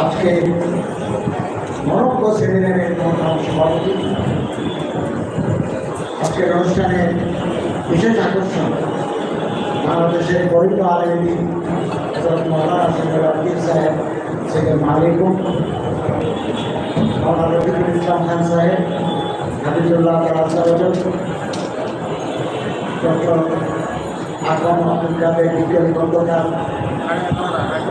আজকে মরক্কো সেমিনারের প্রধান সভাপতি। আজকের অনুষ্ঠানে বিশেষ আকর্ষণ বাংলাদেশের বরিষ্ঠ আলমী মৌলানা সাহেব সৈয়দ মালিকুম ইসলাম খান সাহেব, হাবিবুল্লাহ তালাজন ডক্টর আকরম আব্দুল কাদের বিজ্ঞানী খন্দকার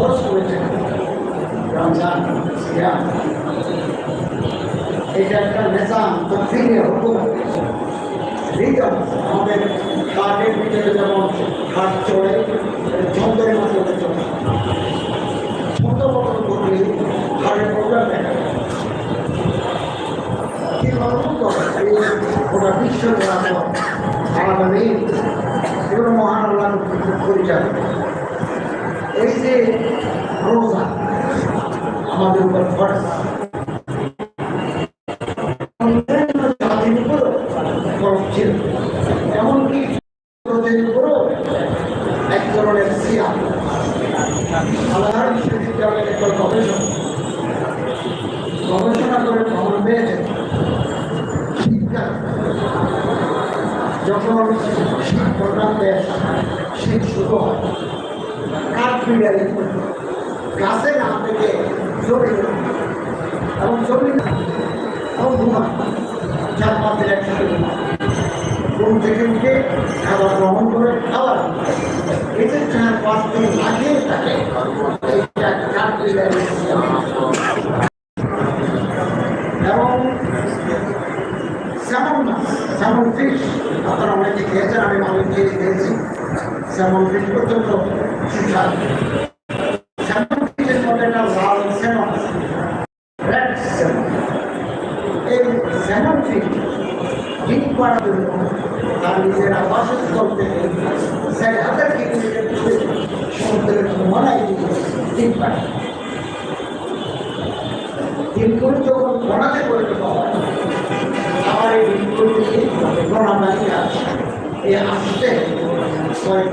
ফোর্স করেছেন রমজান এটা একটা নেশান তফিলে হুকুম। রিদম আমাদের হার্টের ভিতরে যেমন হার্ট চড়ে ছন্দের মাধ্যমে চলে। ছন্দ মতন করলে হার্টের প্রবলেম দেখা যায়। কি এই গোটা বিশ্ব বরাবর আলাদা নেই এগুলো মহান আল্লাহ পরিচালক এই যে রোজা আমাদের উপর ফরজ জাতির উপরও ফরজ ছিল এমনকি এক ধরনের সিয়া গবেষণা। গবেষণা করে যখন শীত প্রধান শীত শুরু হয় কাঠ বিড়ালি গাছে না থেকে জমি এবং জমি এবং ঘুমা চার এতে পর পাঁচ লাগিয়ে থাকে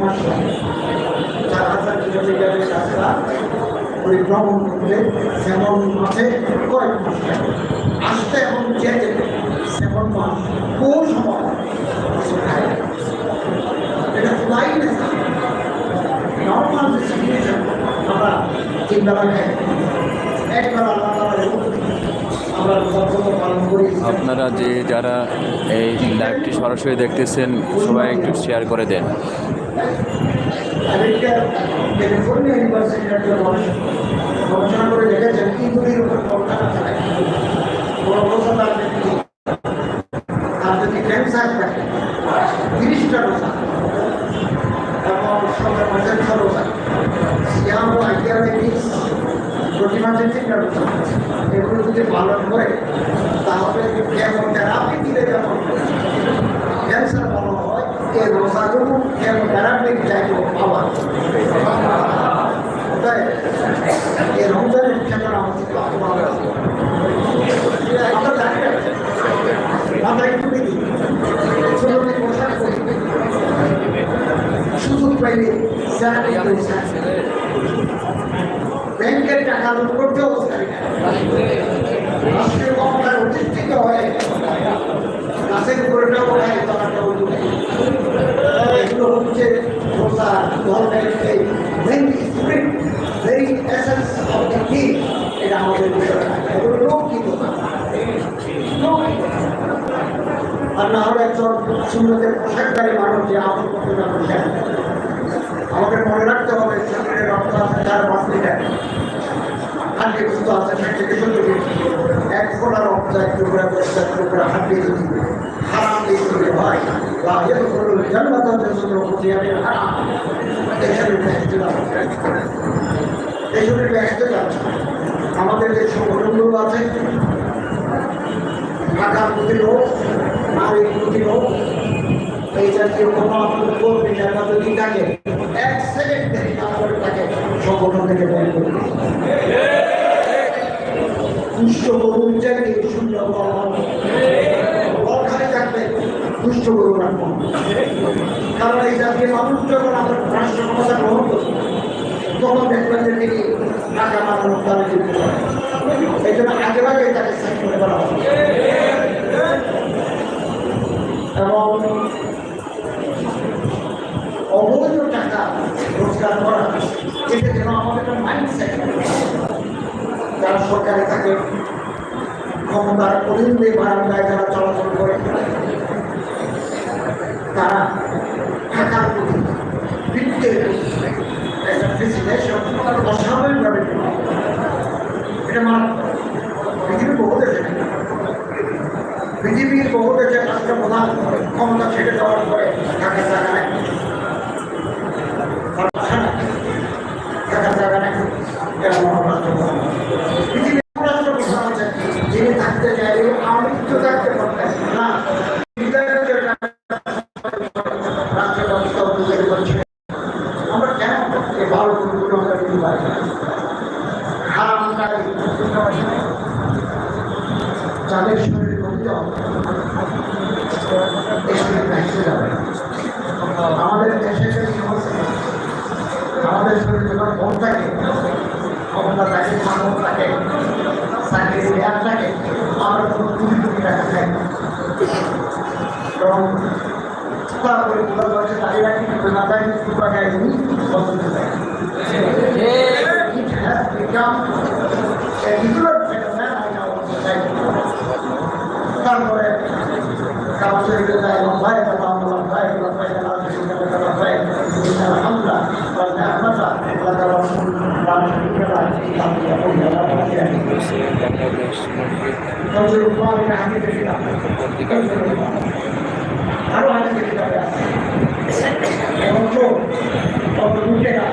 মাস চার হাজার কিলোমিটারের রাস্তা পরিভ্রমণ করতে যেমন মাসে কয়েক মাস লাগে আসতে এবং যেতে সেমন মাস কোন সময়। এটা খুদাই না নর্মাল যে সিচুয়েশন আল্লাহ তাআলা আমরা সবসময় পালন করি আপনারা যে যারা এই লাইভটি সরাসরি দেখতেছেন, সবাই একটু শেয়ার করে দেন। তিরিশটা রোজা এবং সিয়াম ও আইডিয়াবেটিক্স প্রতি মাসে তিনটা রোজা এগুলো যদি পালন করে তাহলে আপনি দিলে যেমন ক্যান্সার ভালো হয় এই রোজাগুলো কেমোথেরাপির চাইলেও পাওয়া তাই এই রমজানের চেতনা আমাদের আমরা জানি না আমরা একটু দেখি ছোটদের পোশাক পরি সুযোগ পাইলে স্যালারি ব্যাংকের টাকা লুট করতে অবস্থা রাষ্ট্রীয় ক্ষমতায় অধিষ্ঠিত হয়ে গাছের উপরেটাও খায় তলাটাও লুটে এগুলো হচ্ছে রোজা ধর্মের এই মেইন স্পিরিট ভেরি এসেন্স সুন্দরের পোশাককারী মানুষ যে কত না পোশাক। আমাকে মনে রাখতে হবে শরীরে রক্ত আছে থেকে এক এক জন্য এই আমাদের যে সংগঠনগুলো আছে, ঢাকার প্রতিরোধ নারীর প্রতিরোধ সেকেন্ড তাকে সংগঠন থেকে বের বল থাকবে, দুষ্ট গরু রাখব কারণ এই জাতীয় মানুষ যখন আমরা রাষ্ট্র গ্রহণ করি তখন দেখবেন জন্য আগে আগে তাকে সাইন করে দেওয়া হবে সরকারে থাকে ক্ষমতার অধীনে বারান্দায় যারা চলাচল করে তারা টাকার প্রতি বৃত্তের অস্বাভাবিকভাবে এটা মারাত্মক পৃথিবীর বহু দেশে পৃথিবীর বহু দেশে রাষ্ট্রপ্রধান ক্ষমতা ছেড়ে দেওয়ার পরে টাকার জায়গা নেয় টাকার জায়গা নেয় এরা মহারাষ্ট্রপ্রধান পৃথিবীর রাষ্ট্রপ্রধান আছে যিনি থাকতে চাইলে আমৃত্যু থাকতে পারতেন না বিদায়ের জন্য রাষ্ট্র ব্যবস্থা তৈরি করছে আমরা কেন এই ভারতগুলো আমরা দিতে পারি না? হারামকারী যাদের শরীর এই শরীর ভেসে যাবে আমাদের দেশে আমাদের শরীর যখন মন থাকে ক্ষমতা থাকে সামর্থ থাকে চাকরি দেওয়ার থাকে আমরা কোনো কোটি কোটি টাকা খাই এবং তারপরে পুরো দাঁড়িয়ে রাখি না দাঁড়িয়ে টুকরা গায়ে তুমি বসন্ত দেয় তারপরে শরীফে যায় লম্বায় লম্বায় লম্বায় লম্বায় পাঠিয়ে কাউকে উপমা আমি হাতে দেখলাম আরও হাতে এবং চোখ কত লুটেরা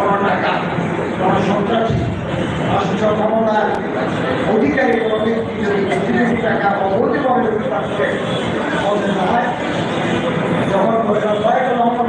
কোনো টাকা কোনো সন্ত্রাসী রাষ্ট্র ক্ষমতার অধিকারী কোনো ব্যক্তি যদি কোটি টাকা অবৈধভাবে করে হয়, যখন পয়সা পায় তো লম্বন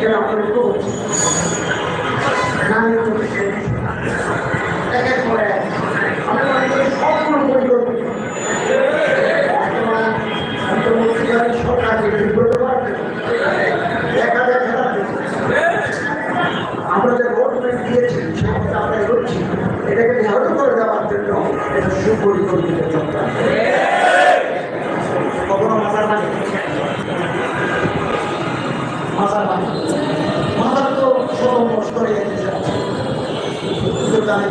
যারা আমরা করছি নারী পুরুষের এক এক আমরা মনে যে রোডম্যাপ দিয়েছি সেটা আমরা এগোচ্ছি এটাকে নিহত করে দেওয়ার জন্য এটা সুপরিকল্পিত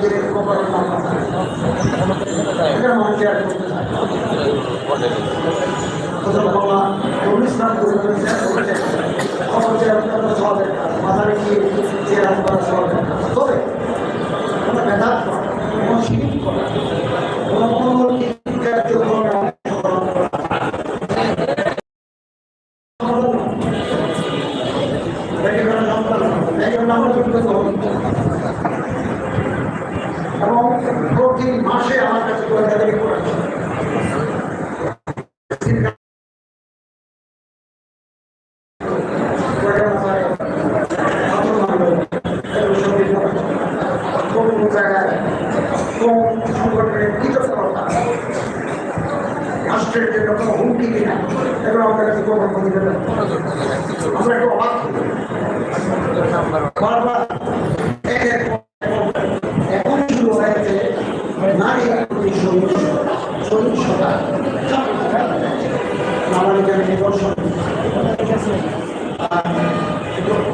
যে কবরের নাম আছে। এটা মানুষ শেয়ার করতে যে আপনারা সবের তবে কোনো বেদাত করা কোনো শিরিক করা কোনো কোনো কার্যক্রমে অংশগ্রহণ করা এই জন্য সন্তান, এই জন্য আমরা যুক্ত করব। এবং প্রতি মাসে আমার কাছে করে দেবে রাষ্ট্রের জন্য কোনো হুমকি কিনা এগুলো আমাদের কাছে কোনো হুমকি দেবে না। আমরা একটু অবাক। বারবার এখন শুরু হয়েছে, নারী প্রতি সহিংসতা সহিংসতা নিদর্শন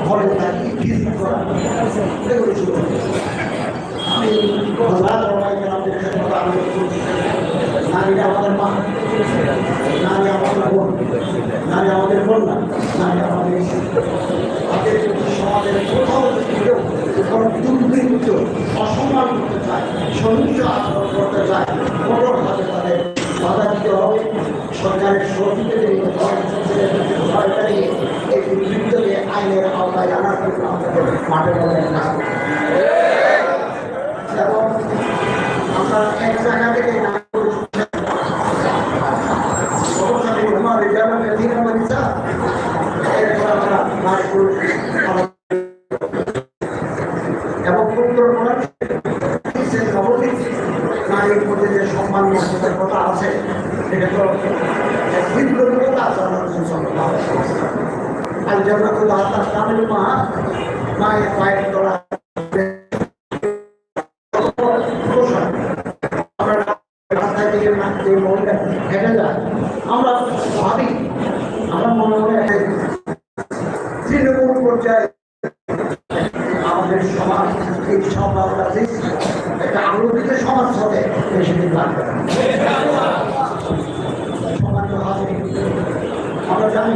ঘরে থাকি করা আমি আমাদের আমাদের মা নারী আমাদের বোন নারী আমাদের কন্যা নারী আমাদের। তাদের সমাজের কোথাও অসম্মান করতে চায় সহিংস আচরণ করতে চায় কঠোরভাবে তাদের বাধা এই দুর্বৃত্তকে আইনের আওতায় আনার জন্য আমাদের মাঠে কাজ এবং আমরা এক জায়গা যেমন তো মা মায়ের পায়ের তলা আমরা ভাবি আমরা পর্যায়ে আমাদের সমাজ এই সমাজটা একটা আলোকিত সমাজ হবে বেশি দিন লাগবে। আমরা জানি